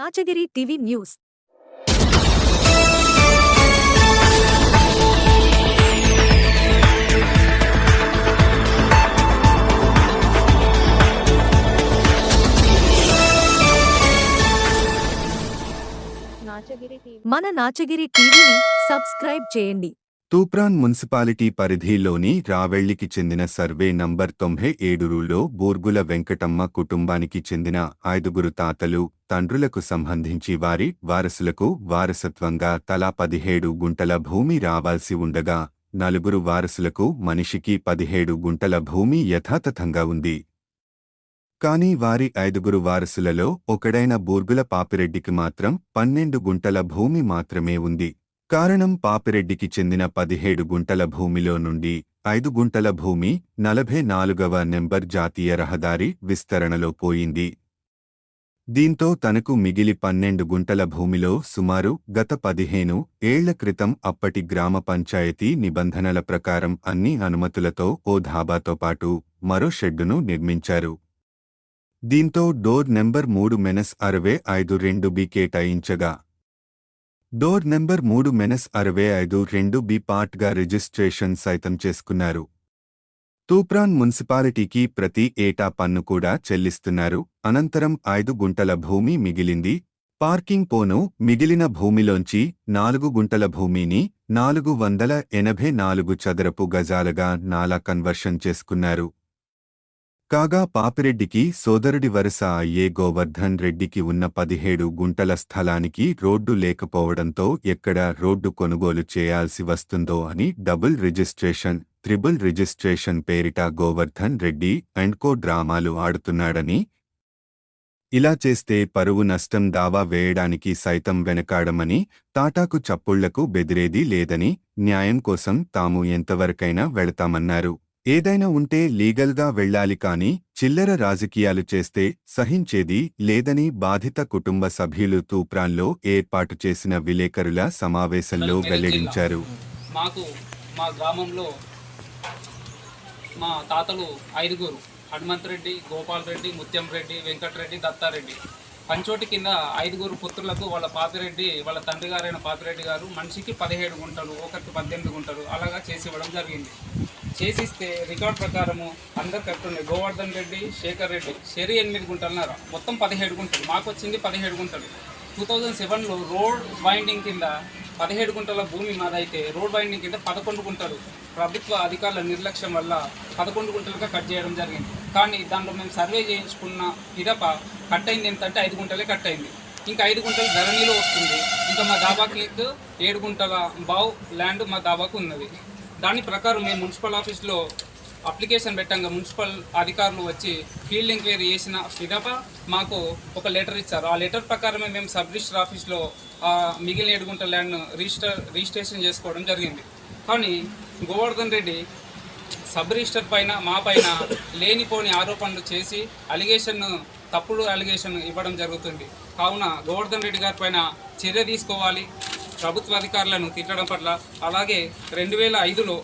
Nachagiri TV news. Nachagiri TV మన నాచగిరి టీవీని subscribe చేయండి. తూప్రాన్ మున్సిపాలిటీ పరిధిలోని రావెళ్ళికి చెందిన సర్వే నంబర్ తొంభై ఏడురులో బూర్గుల వెంకటమ్మ కుటుంబానికి చెందిన ఐదుగురు తాతలు తండ్రులకు సంబంధించి వారి వారసులకు వారసత్వంగా తలా పదిహేడు గుంటల భూమి రావాల్సి ఉండగా నలుగురు వారసులకు మనిషికి పదిహేడు గుంటల భూమి యథాతథంగా ఉంది. కాని వారి ఐదుగురు వారసులలో ఒకడైన బూర్గుల పాపిరెడ్డికి మాత్రం పన్నెండు గుంటల భూమి మాత్రమే ఉంది. కారణం పాపిరెడ్డికి చెందిన పదిహేడు గుంటల భూమిలో నుండి ఐదు గుంటల భూమి నలభై నాలుగవ నెంబర్ జాతీయ రహదారి విస్తరణలో పోయింది. దీంతో తనకు మిగిలి పన్నెండు గుంటల భూమిలో సుమారు గత పదిహేను ఏళ్ళ క్రితం అప్పటి గ్రామ పంచాయతీ నిబంధనల ప్రకారం అన్ని అనుమతులతో ఓ ధాబాతో పాటు మరో షెడ్డును నిర్మించారు. దీంతో డోర్ నెంబర్ మూడు మెనస్ అరవై ఐదు రెండు బి కేటాయించగా డోర్ నెంబర్ మూడు మెనస్ అరవై ఐదు రెండు బి పార్ట్గా రిజిస్ట్రేషన్ సైతం చేసుకున్నారు. తూప్రాన్ మున్సిపాలిటీకి ప్రతి ఏటా పన్ను కూడా చెల్లిస్తున్నారు. అనంతరం ఐదు గుంటల భూమి మిగిలింది. పార్కింగ్ పోను మిగిలిన భూమిలోంచి నాలుగు గుంటల భూమిని నాలుగు వందల ఎనభై నాలుగు చదరపు గజాలుగా నాలా కన్వర్షన్ చేసుకున్నారు. కాగా పాపిరెడ్డికి సోదరుడి వరుస అయ్యే గోవర్ధన్ రెడ్డికి ఉన్న పదిహేడు గుంటల స్థలానికి రోడ్డు లేకపోవడంతో ఎక్కడ రోడ్డు కొనుగోలు చేయాల్సి వస్తుందో అని డబుల్ రిజిస్ట్రేషన్ త్రిబుల్ రిజిస్ట్రేషన్ పేరిట గోవర్ధన్ రెడ్డి అండ్ కో డ్రామాలు ఆడుతున్నాడని ఇలా చేస్తే పరువు నష్టం దావా వేయడానికి సైతం వెనకాడమని తాటాకు చప్పుళ్ళకు బెదిరేది లేదని న్యాయం కోసం తాము ఎంతవరకైనా వెళతామన్నారు. ఏదైనా ఉంటే లీగల్గా వెళ్ళాలి కాని చిల్లర రాజకీయాలు చేస్తే సహించేది లేదని బాధిత కుటుంబ సభ్యులు తూప్రాన్లో ఏర్పాటు చేసిన విలేకరుల సమావేశంలో వెల్లడించారు. మాకు మా గ్రామంలో మా తాతలు ఐదుగురు హనుమంత్ రెడ్డి గోపాల్ రెడ్డి ముత్యం రెడ్డి వెంకటరెడ్డి దత్తారెడ్డి. పంచోటి కింద ఐదుగురు పుత్రులకు వాళ్ళ పాపిరెడ్డి వాళ్ళ తండ్రి గారైన పాపిరెడ్డి గారు మనిషికి పదిహేడు గుంటలు ఒకరికి పద్దెనిమిది గుంటలు అలాగా చేసి ఇవ్వడం జరిగింది. చేసిస్తే రికార్డ్ ప్రకారము అందరు కట్టుండే గోవర్ధన్ రెడ్డి శేఖర్ రెడ్డి షెరీ ఎనిమిది గుంటలున్నారు మొత్తం పదిహేడు గుంటలు. మాకు వచ్చింది పదిహేడు గుంటలు. టూ థౌజండ్ సెవెన్లో రోడ్ వైండింగ్ కింద పదిహేడు గుంటల భూమి మాదైతే రోడ్ వైండింగ్ కింద పదకొండు గుంటలు. ప్రభుత్వ అధికారుల నిర్లక్ష్యం వల్ల పదకొండు గుంటలుగా కట్ చేయడం జరిగింది. కానీ దాంట్లో మేము సర్వే చేయించుకున్న పిదప కట్ అయింది ఎంతంటే ఐదు గుంటలే కట్ అయింది. ఇంకా ఐదు గుంటలు ధరణిలో వస్తుంది. ఇంకా మా దాబాకి ఏడు గుంటల బావు ల్యాండ్ మా దాబాకు ఉన్నది. దాని ప్రకారం మేము మున్సిపల్ ఆఫీస్లో అప్లికేషన్ పెట్టంగా మున్సిపల్ అధికారులు వచ్చి ఫీల్డ్ ఎంక్వైరీ చేసిన పిదప మాకు ఒక లెటర్ ఇచ్చారు. ఆ లెటర్ ప్రకారమే మేము సబ్ రిజిస్టర్ ఆఫీస్లో మిగిలిన ఏడుగుంట ల్యాండ్ను ల్యాండ్ రిజిస్టర్ రిజిస్ట్రేషన్ చేసుకోవడం జరిగింది. కానీ గోవర్ధన్ రెడ్డి సబ్ రిజిస్టర్ పైన మా పైన లేనిపోని ఆరోపణలు చేసి అలిగేషన్ తప్పుడు అలిగేషన్ ఇవ్వడం జరుగుతుంది. కావున గోవర్ధన్ రెడ్డి గారి పైన చర్య తీసుకోవాలి. ప్రభుత్వ అధికారులను తిట్టడం పట్ల అలాగే రెండు వేల ఐదులో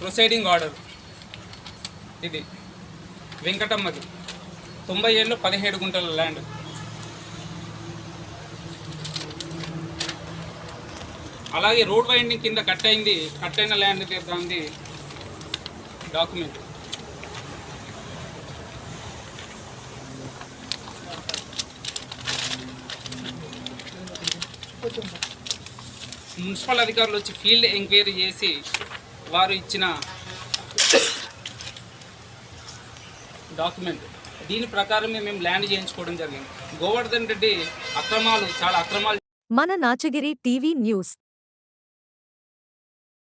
ప్రొసైడింగ్ ఆర్డర్ ఇది. వెంకటమ్మది. తొంభై ఏళ్ళు పదిహేడు గుంటల ల్యాండ్. అలాగే రోడ్ వైండింగ్ కింద కట్ అయింది కట్ అయిన ల్యాండ్ తీర్థంది డాక్యుమెంట్. మున్సిపల్ అధికారులు వచ్చి ఫీల్డ్ ఎంక్వైరీ చేసి వారు ఇచ్చిన డాక్యుమెంట్. దీని ప్రకారమే మేము ల్యాండ్ చేయించుకోవడం జరిగింది. గోవర్ధన్ రెడ్డి అక్రమాలు చాలా అక్రమాలు మన నాచగిరి టీవీ న్యూస్.